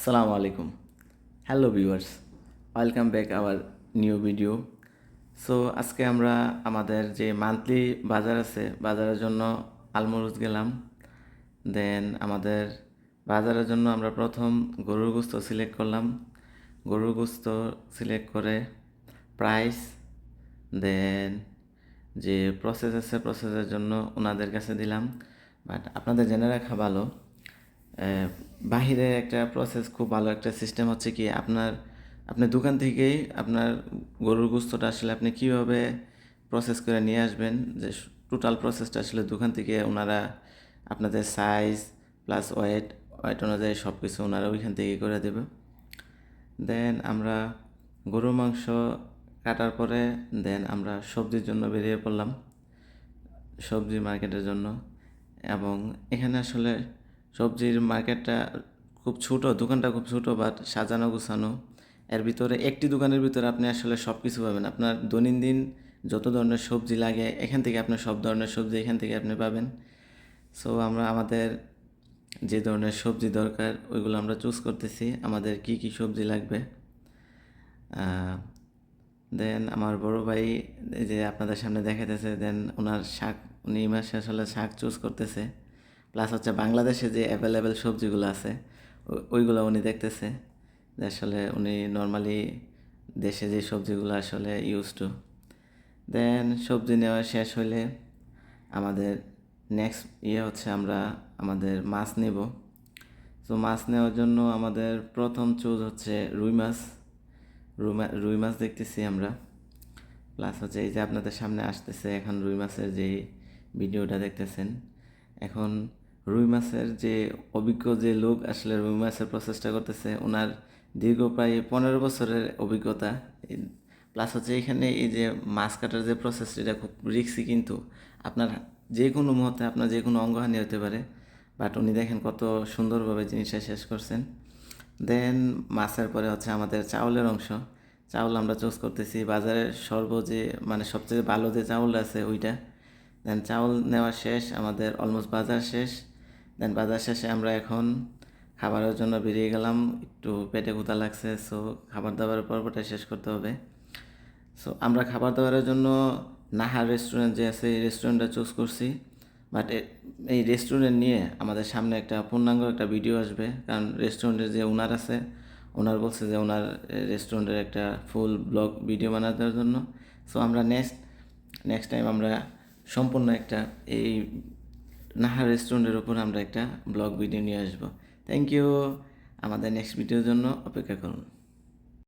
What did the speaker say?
আসসালামু আলাইকুম। Hello viewers welcome back our new video so আজকে আমরা আমাদের যে মান্থলি বাজার আছে, বাজারের জন্য আলমরুজ গেলাম। দেন আমাদের বাজারের জন্য আমরা প্রথম গরুর গোস্ত সিলেক্ট করলাম। গরুর গোস্ত সিলেক্ট করে প্রাইস দেন যে প্রসেস আছে প্রসেসের জন্য ওনাদের কাছে দিলাম। বাট আপনাদের জেনে রাখা ভালো আহ, বাহিরে একটা প্রসেস খুব ভালো একটা সিস্টেম হচ্ছে কি আপনার আপনি দোকান থেকেই আপনার গরুর গুস্তটা আসলে আপনি কীভাবে প্রসেস করে নিয়ে আসবেন? যে টোটাল প্রসেসটা আসলে দোকান থেকে ওনারা আপনাদের সাইজ প্লাস ওয়েট ওয়েট অনুযায়ী সব কিছু ওনারা ওইখান থেকে করে দেবে। দেন আমরা গরুর মাংস কাটার পরে দেন আমরা সবজির জন্য বেরিয়ে পড়লাম সবজি মার্কেটের জন্য। এবং এখানে আসলে সবজির মার্কেটটা খুব ছোট, দোকানটা খুব ছোট বাট সাজানো গোছানো। এর ভিতরে একটি দোকানের ভিতরে আপনি আসলে সব কিছু পাবেন। আপনার দৈনন্দিন যত ধরনের সবজি লাগে, এখান থেকে আপনি সব ধরনের সবজি এখান থেকে আপনি পাবেন। সো আমরা আমাদের যে ধরনের সবজি দরকার, ওইগুলো আমরা চুজ করতেছি, আমাদের কি কি সবজি লাগবে। দেন আমার বড় ভাই যে আপনাদের সামনে দেখাইতেছে দেন ওনার শাক, উনি মাসে আসলে শাক চুজ করতেছে। প্লাস হচ্ছে বাংলাদেশে যে অ্যাভেলেবেল সবজিগুলো আছে ওইগুলো উনি দেখতেছে যে আসলে উনি নর্মালি দেশে যে সবজিগুলো আসলে ইউজ টু দেন সবজি নেওয়া শেষ হলে আমাদের নেক্সট ইয়ে হচ্ছে আমরা আমাদের মাছ নেব। তো মাছ নেওয়ার জন্য আমাদের প্রথম চুজ হচ্ছে রুই মাছ। রুই মাছ দেখতেছি আমরা। প্লাস হচ্ছে এই যে আপনাদের সামনে আসতেছে এখন রুই মাছের যে ভিডিওটা দেখতেছেন। এখন রুই মাছের যে অভিজ্ঞ যে লোক আসলে রুই মাছের প্রচেষ্টা করতেছে, ওনার দীর্ঘ প্রায় পনেরো বছরের অভিজ্ঞতা। প্লাস হচ্ছে এখানে এই যে মাছ কাটার যে প্রসেস এটা খুব রিক্সি কিন্তু আপনার যে কোনো মুহূর্তে আপনার যে কোনো অঙ্গহানি হতে পারে। বাট উনি দেখেন কত সুন্দরভাবে জিনিসটা শেষ করছেন। দেন মাছের পরে হচ্ছে আমাদের চাউলের অংশ। চাউল আমরা চুজ করতেছি বাজারে সর্ব যে মানে সবচেয়ে ভালো যে চাউল আছে ওইটা। দেন চাউল নেওয়া শেষ, আমাদের অলমোস্ট বাজার শেষ। দেন বাজার শেষে আমরা এখন খাবারের জন্য বেরিয়ে গেলাম। একটু পেটে ক্ষুধা লাগছে সো খাবার দাবারের পর্বটা শেষ করতে হবে। সো আমরা খাবার দাবারের জন্য নাহার রেস্টুরেন্ট যে আছে, এই রেস্টুরেন্টটা চুজ করছি। বাট এই রেস্টুরেন্ট নিয়ে আমাদের সামনে একটা পূর্ণাঙ্গ একটা ভিডিও আসবে। কারণ রেস্টুরেন্টের যে ওনার আছে, ওনার বলছে যে ওনার রেস্টুরেন্টের একটা ফুল ব্লগ ভিডিও বানানোর জন্য। সো আমরা নেক্সট নেক্সট টাইম আমরা সম্পূর্ণ একটা এই নাহার রেস্টুরেন্টের ওপর আমরা একটা ব্লগ ভিডিও নিয়ে আসব। থ্যাংক ইউ আমাদের নেক্সট ভিডিওর জন্য অপেক্ষা করুন।